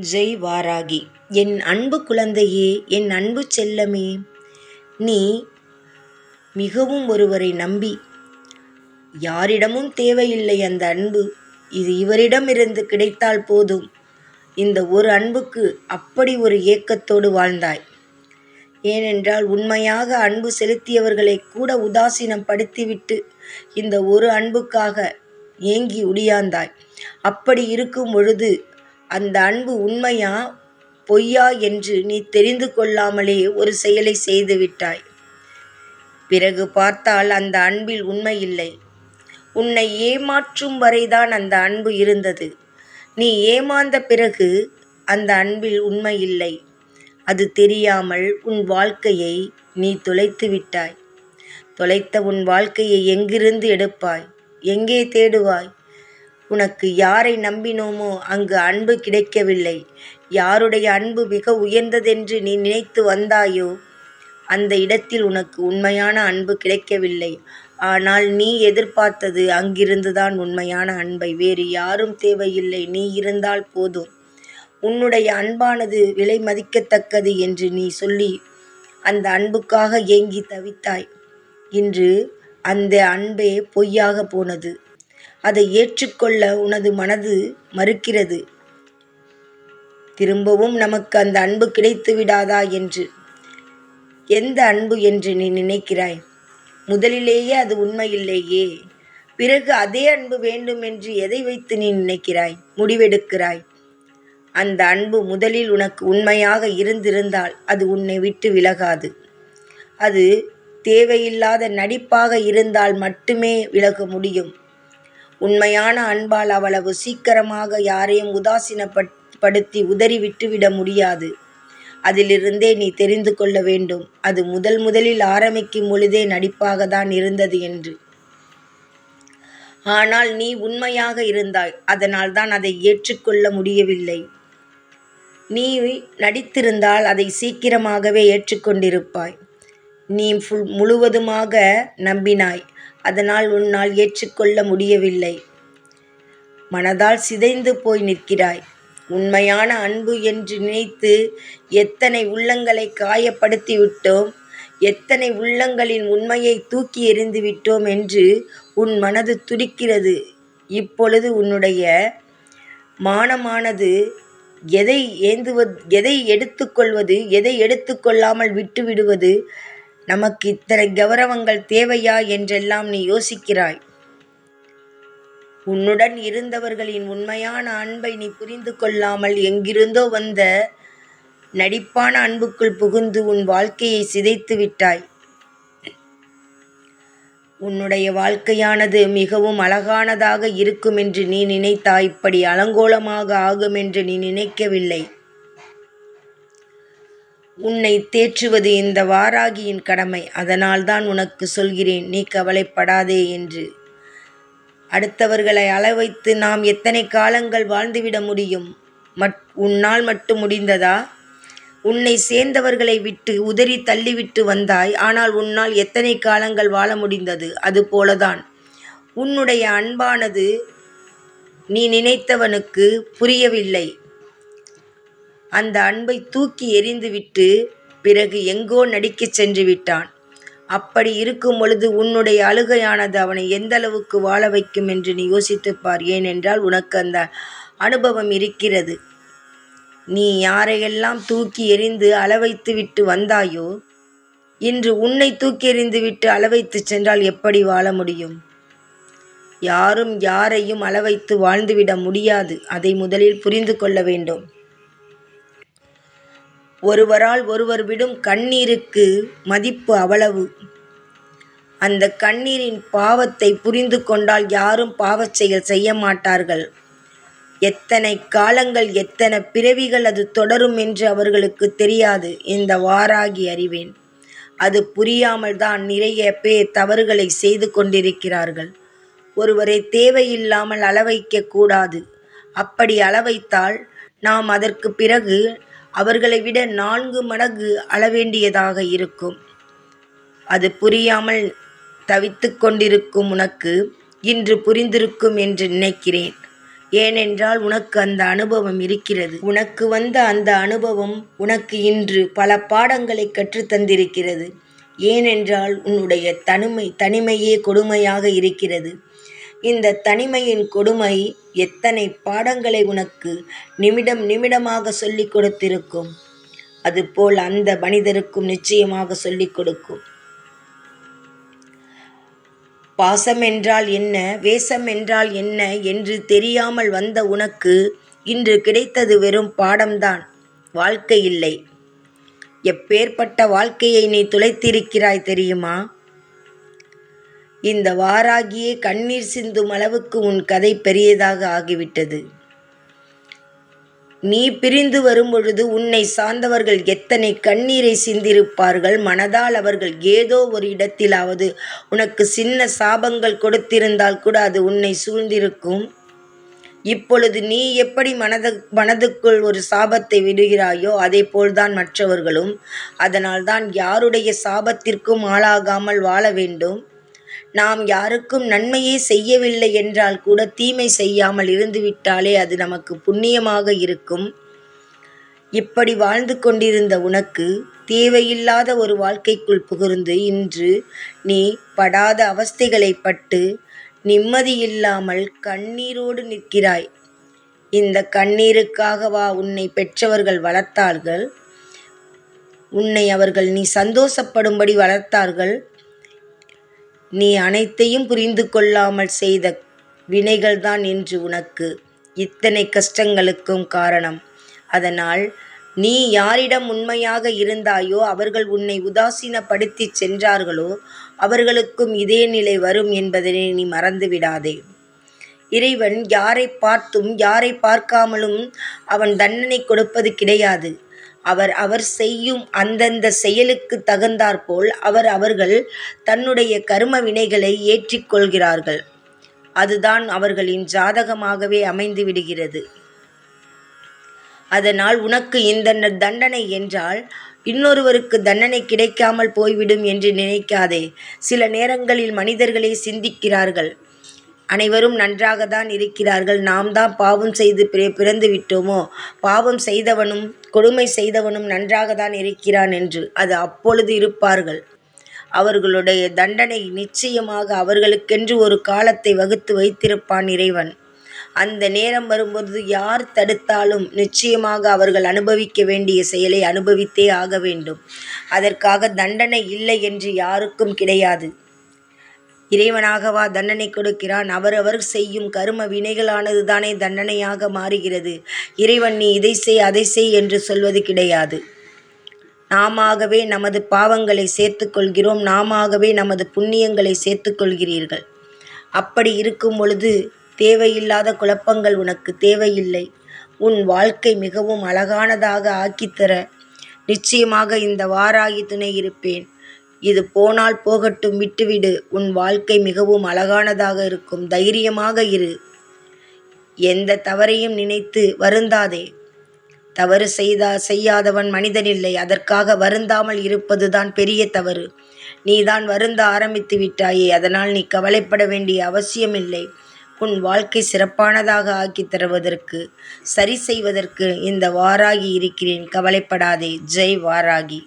ஜெய் வாராகி என் அன்பு குழந்தையே என் அன்பு செல்லமே நீ மிகவும் ஒருவரை நம்பி யாரிடமும் தேவையில்லை அந்த அன்பு. இது இவரிடமிருந்து கிடைத்தால் போதும். இந்த ஒரு அன்புக்கு அப்படி ஒரு ஏக்கத்தோடு வாழ்ந்தாய். ஏனென்றால் உண்மையாக அன்பு செலுத்தியவர்களை கூட உதாசீனம் படுத்திவிட்டு இந்த ஒரு அன்புக்காக ஏங்கி உடியாந்தாய் அப்படி இருக்கும் பொழுது அந்த அன்பு உண்மையா பொய்யா என்று நீ தெரிந்து கொள்ளாமலே ஒரு செயலை செய்துவிட்டாய் பிறகு பார்த்தால் அந்த அன்பில் உண்மை இல்லை உன்னை ஏமாற்றும் வரைதான் அந்த அன்பு இருந்தது. நீ ஏமாந்த பிறகு அந்த அன்பில் உண்மை இல்லை அது தெரியாமல் உன் வாழ்க்கையை நீ தொலைத்து விட்டாய். தொலைத்த உன் வாழ்க்கையை எங்கிருந்து எடுப்பாய்? எங்கே தேடுவாய்? உனக்கு யாரை நம்பினோமோ அங்கு அன்பு கிடைக்கவில்லை. யாருடைய அன்பு மிக உயர்ந்ததென்று நீ நினைத்து வந்தாயோ அந்த இடத்தில் உனக்கு உண்மையான அன்பு கிடைக்கவில்லை. ஆனால் நீ எதிர்பார்த்தது அங்கிருந்துதான் உண்மையான அன்பை. வேறு யாரும் தேவையில்லை. நீ இருந்தால் போதும். உன்னுடைய அன்பானது விலை மதிக்கத்தக்கது என்று நீ சொல்லி அந்த அன்புக்காக ஏங்கி தவித்தாய். இன்று அந்த அன்பே பொய்யாக போனது. அதை ஏற்றுக்கொள்ள உனது மனது மறுக்கிறது. திரும்பவும் நமக்கு அந்த அன்பு கிடைத்து விடாதா என்று. எந்த அன்பு என்று நீ நினைக்கிறாய்? முதலிலேயே அது உண்மையில்லையே பிறகு அதே அன்பு வேண்டும் என்று எதை வைத்து நீ நினைக்கிறாய்? முடிவெடுக்கிறாய். அந்த அன்பு முதலில் உனக்கு உண்மையாக இருந்திருந்தால் அது உன்னை விட்டு விலகாது. அது தேவையில்லாத நடிப்பாக இருந்தால் மட்டுமே விலக முடியும். உண்மையான அன்பால் அவ்வளவு சீக்கிரமாக யாரையும் உதாசீனப்படுத்தி உதறி விட்டுவிட முடியாது. அதிலிருந்தே நீ தெரிந்து கொள்ள வேண்டும். அது முதல் முதலில் ஆரம்பிக்கும் பொழுதே நடிப்பாக தான் இருந்தது என்று. ஆனால் நீ உண்மையாக இருந்தாய். அதனால் தான் அதை ஏற்றுக்கொள்ள முடியவில்லை. நீ நடித்திருந்தால் அதை சீக்கிரமாகவே ஏற்றுக்கொண்டிருப்பாய். நீ ஃபுல் முழுவதுமாக நம்பினாய். அதனால் உன்னால் ஏற்றுக்கொள்ள முடியவில்லை. மனதால் சிதைந்து போய் நிற்கிறாய். உண்மையான அன்பு என்று நினைத்து எத்தனை உள்ளங்களை காயப்படுத்தி விட்டோம் எத்தனை உள்ளங்களின் உண்மையை தூக்கி எறிந்து விட்டோம் என்று உன் மனது துடிக்கிறது. இப்பொழுது உன்னுடைய மானமானது எதை ஏந்துவது எதை எடுத்துக்கொள்வது எதை எடுத்துக்கொள்ளாமல் விட்டு விடுவது நமக்கு இத்தனை கௌரவங்கள் தேவையா என்றெல்லாம் நீ யோசிக்கிறாய். உன்னுடன் இருந்தவர்களின் உண்மையான அன்பை நீ புரிந்து கொள்ளாமல் எங்கிருந்தோ வந்த நடிப்பான அன்புக்குள் புகுந்து உன் வாழ்க்கையை சிதைத்து விட்டாய். உன்னுடைய வாழ்க்கையானது மிகவும் அழகானதாக இருக்கும் என்று நீ நினைத்தாய். இப்படி அலங்கோலமாக ஆகும் என்று நீ நினைக்கவில்லை. உன்னை தேற்றுவது இந்த வாராகியின் கடமை. அதனால்தான் உனக்கு சொல்கிறேன் நீ கவலைப்படாதே என்று. அடுத்தவர்களை அளவைத்து நாம் எத்தனை காலங்கள் வாழ்ந்துவிட முடியும்? மட் உன்னால் மட்டும் முடிந்ததா? உன்னை சேர்ந்தவர்களை விட்டு உதறி தள்ளிவிட்டு வந்தாய் ஆனால் உன்னால் எத்தனை காலங்கள் வாழ முடிந்தது? அது போலதான். உன்னுடைய அன்பானது நீ நினைத்தவனுக்கு புரியவில்லை. அந்த அன்பை தூக்கி எறிந்துவிட்டு பிறகு எங்கோ நடிக்கச் சென்று விட்டான். அப்படி இருக்கும் பொழுது உன்னுடைய அழுகையானது அவனை எந்தளவுக்கு வாழ வைக்கும் என்று நீ யோசித்துப் பார். ஏனென்றால் உனக்கு அந்த அனுபவம் இருக்கிறது. நீ யாரையெல்லாம் தூக்கி எறிந்து அளவைத்து விட்டு வந்தாயோ இன்று உன்னை தூக்கி எறிந்து விட்டு அளவைத்து சென்றால் எப்படி வாழ முடியும்? யாரும் யாரையும் அளவைத்து வாழ்ந்துவிட முடியாது. அதை முதலில் புரிந்து கொள்ள வேண்டும். ஒருவரால் ஒருவர் விடும் கண்ணீருக்கு மதிப்பு அவ்வளவு. அந்த கண்ணீரின் பாவத்தை புரிந்து கொண்டால் யாரும் பாவச் செயல் செய்ய மாட்டார்கள். எத்தனை காலங்கள் எத்தனை பிறவிகள் அது தொடரும் என்று அவர்களுக்கு தெரியாது. இந்த வாராகி அறிவேன். அது புரியாமல் தான் நிறைய பேர் தவறுகளை செய்து கொண்டிருக்கிறார்கள். ஒருவரை தேவையில்லாமல் அளவைக்க கூடாது. அப்படி அளவைத்தால் நாம் அதற்கு பிறகு அவர்களை விட நான்கு மடங்கு அளவேண்டியதாக இருக்கும். அது புரியாமல் தவித்து கொண்டிருக்கும் உனக்கு இன்று புரிந்திருக்கும் என்று நினைக்கிறேன். ஏனென்றால் உனக்கு அந்த அனுபவம் இருக்கிறது. உனக்கு வந்த அந்த அனுபவம் உனக்கு இன்று பல பாடங்களை கற்றுத்தந்திருக்கிறது ஏனென்றால் உன்னுடைய தனிமை தனிமையே கொடுமையாக இருக்கிறது. இந்த தனிமையின் கொடுமை எத்தனை பாடங்களை உனக்கு நிமிடம் நிமிடமாக சொல்லிக் கொடுத்திருக்கும்? அதுபோல் அந்த மனிதருக்கும் நிச்சயமாக சொல்லிக் கொடுக்கும். பாசம் என்றால் என்ன? வேஷம் என்றால் என்ன? என்று தெரியாமல் வந்த உனக்கு இன்று கிடைத்தது வெறும் பாடம்தான். வாழ்க்கை இல்லை. எப்பேற்பட்ட வாழ்க்கையை நீ துளைத்திருக்கிறாய் தெரியுமா? இந்த வாராகியே கண்ணீர் சிந்தும் அளவுக்கு உன் கதை பெரியதாக ஆகிவிட்டது. நீ பிரிந்து வரும்பொழுது உன்னை சார்ந்தவர்கள் எத்தனை கண்ணீரை சிந்திருப்பார்கள்? மனதால் அவர்கள் ஏதோ ஒரு இடத்திலாவது உனக்கு சின்ன சாபங்கள் கொடுத்திருந்தால் கூட அது உன்னை சூழ்ந்திருக்கும். இப்பொழுது நீ எப்படி மனது மனதுக்குள் ஒரு சாபத்தை விடுகிறாயோ அதே போல்தான் மற்றவர்களும். அதனால்தான் யாருடைய சாபத்திற்கும் ஆளாகாமல் வாழ வேண்டும். நாம் யாருக்கும் நன்மையே செய்யவில்லை என்றால் கூட தீமை செய்யாமல் இருந்துவிட்டாலே அது நமக்கு புண்ணியமாக இருக்கும். இப்படி வாழ்ந்து கொண்டிருந்த உனக்கு தேவையில்லாத ஒரு வாழ்க்கைக்குள் புகுந்து இன்று நீ படாத அவஸ்தைகளை பட்டு நிம்மதியில்லாமல் கண்ணீரோடு நிற்கிறாய். இந்த கண்ணீருக்காகவா உன்னை பெற்றவர்கள் வளர்த்தார்கள்? உன்னை அவர்கள் நீ சந்தோஷப்படும்படி வளர்த்தார்கள்? நீ அனைத்தையும் புரிந்து கொள்ளாமல் செய்த வினைகள்தான் இன்று உனக்கு. இத்தனை கஷ்டங்களுக்கும் காரணம். அதனால் நீ யாரிடம் உண்மையாக இருந்தாயோ அவர்கள் உன்னை உதாசீனப்படுத்தி சென்றார்களோ அவர்களுக்கும் இதே நிலை வரும் என்பதனை நீ மறந்துவிடாதே. இறைவன் யாரை பார்த்தும் யாரை பார்க்காமலும் அவன் தண்டனை கொடுப்பது கிடையாது. அவர் அவர் செய்யும் அந்தந்த செயலுக்கு தகுந்தாற்போல் அவர் அவர்கள் தன்னுடைய கரும வினைகளை ஏற்றிக்கொள்கிறார்கள். அதுதான் அவர்களின் ஜாதகமாகவே அமைந்து விடுகிறது. அதனால் உனக்கு இந்த தண்டனை என்றால் இன்னொருவருக்கு தண்டனை கிடைக்காமல் போய்விடும் என்று நினைக்காதே. சில நேரங்களில் மனிதர்களே சிந்திக்கிறார்கள். அனைவரும் நன்றாக தான் இருக்கிறார்கள். நாம் தான் பாவம் செய்து பிறந்து விட்டோமோ பாவம் செய்தவனும் கொடுமை செய்தவனும் நன்றாக தான் இருக்கிறான் என்று அது அப்பொழுது இருப்பார்கள். அவர்களுடைய தண்டனை நிச்சயமாக அவர்களுக்கென்று ஒரு காலத்தை வகுத்து வைத்திருப்பான் இறைவன். அந்த நேரம் வரும்போது யார் தடுத்தாலும் நிச்சயமாக அவர்கள் அனுபவிக்க வேண்டிய செயலை அனுபவித்தே ஆக வேண்டும். அதற்காக தண்டனை இல்லை என்று யாருக்கும் கிடையாது. இறைவனாகவா தண்டனை கொடுக்கிறான். அவரவர் செய்யும் கரும வினைகளானது தானே தண்டனையாக மாறுகிறது. இறைவன் நீ இதை செய் அதை செய் என்று சொல்வது கிடையாது. நாமவே நமது பாவங்களை சேர்த்து கொள்கிறோம். நாமவே நமது புண்ணியங்களை சேர்த்து கொள்கிறீர்கள். அப்படி இருக்கும் பொழுது தேவையில்லாத குழப்பங்கள் உனக்கு தேவையில்லை. உன் வாழ்க்கை மிகவும் அழகானதாக ஆக்கித்தர நிச்சயமாக இந்த வாராகி துணை இருப்பேன். இது போனால் போகட்டும் விட்டுவிடு. உன் வாழ்க்கை மிகவும் அழகானதாக இருக்கும். தைரியமாக இரு. எந்த தவறையும் நினைத்து வருந்தாதே. தவறு செய்தா செய்யாதவன் மனிதனில்லை. அதற்காக வருந்தாமல் இருப்பதுதான் பெரிய தவறு. நீதான் வருந்த ஆரம்பித்து விட்டாயே. அதனால் நீ கவலைப்பட வேண்டிய அவசியமில்லை. உன் வாழ்க்கை சிறப்பானதாக ஆக்கி தருவதற்கு சரி செய்வதற்கு இந்த வாராகி இருக்கிறேன். கவலைப்படாதே. ஜெய் வாராகி.